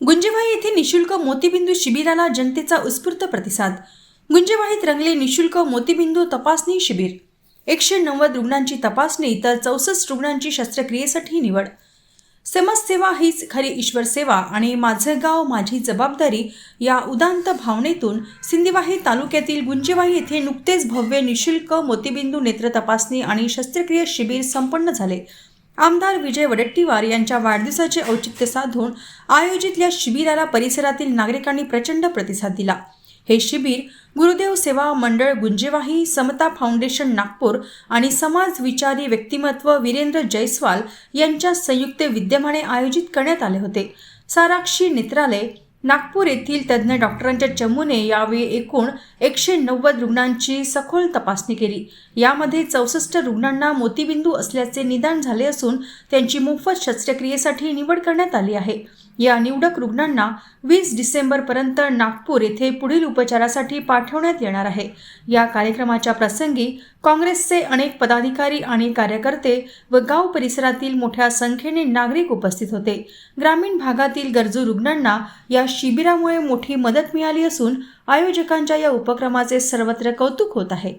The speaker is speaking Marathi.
गुंजेवाही येथे निशुल्क मोतीबिंदू शिबिराला जनतेचा उत्स्फूर्त प्रतिसाद. गुंजेवाहीत रंगले निशुल्क मोतीबिंदू तपासणी शिबिर. एकशे नव्वद रुग्णांची तपासणी तर चौसष्ट रुग्णांची शस्त्रक्रियेसाठी निवड. समाजसेवा हीच खरी ईश्वर सेवा आणि माझं गाव माझी जबाबदारी या उदांत भावनेतून सिंदीवाही तालुक्यातील गुंजेवाही येथे नुकतेच भव्य निशुल्क मोतीबिंदू नेत्र तपासणी आणि शस्त्रक्रिया शिबिर संपन्न झाले. आमदार विजय वडेट्टीवार यांच्या वाढदिवसाचे औचित्य साधून आयोजित या शिबिराला परिसरातील नागरिकांनी प्रचंड प्रतिसाद दिला. हे शिबिर गुरुदेव सेवा मंडळ गुंजेवाही समता फाउंडेशन नागपूर आणि समाज विचारी व्यक्तिमत्व वीरेंद्र जयस्वाल यांच्या संयुक्त विद्यमाने आयोजित करण्यात आले होते. साराक्षी नेत्रालय नागपूर येथील तज्ज्ञ डॉक्टरांच्या चमूने यावेळी एकूण एकशे नव्वद रुग्णांची सखोल तपासणी केली. यामध्ये चौसष्ट रुग्णांना मोतीबिंदू असल्याचे निदान झाले असून त्यांची मोफत शस्त्रक्रियेसाठी निवड करण्यात आली आहे. या निवडक रुग्णांना वीस डिसेंबरपर्यंत नागपूर येथे पुढील उपचारासाठी पाठवण्यात येणार आहे. या कार्यक्रमाच्या प्रसंगी काँग्रेसचे अनेक पदाधिकारी आणि कार्यकर्ते व गाव परिसरातील मोठ्या संख्येने नागरिक उपस्थित होते. ग्रामीण भागातील गरजू रुग्णांना या शिबिरामुळे मोठी मदत मिळाली असून आयोजकांच्या या उपक्रमाचे सर्वत्र कौतुक होत आहे.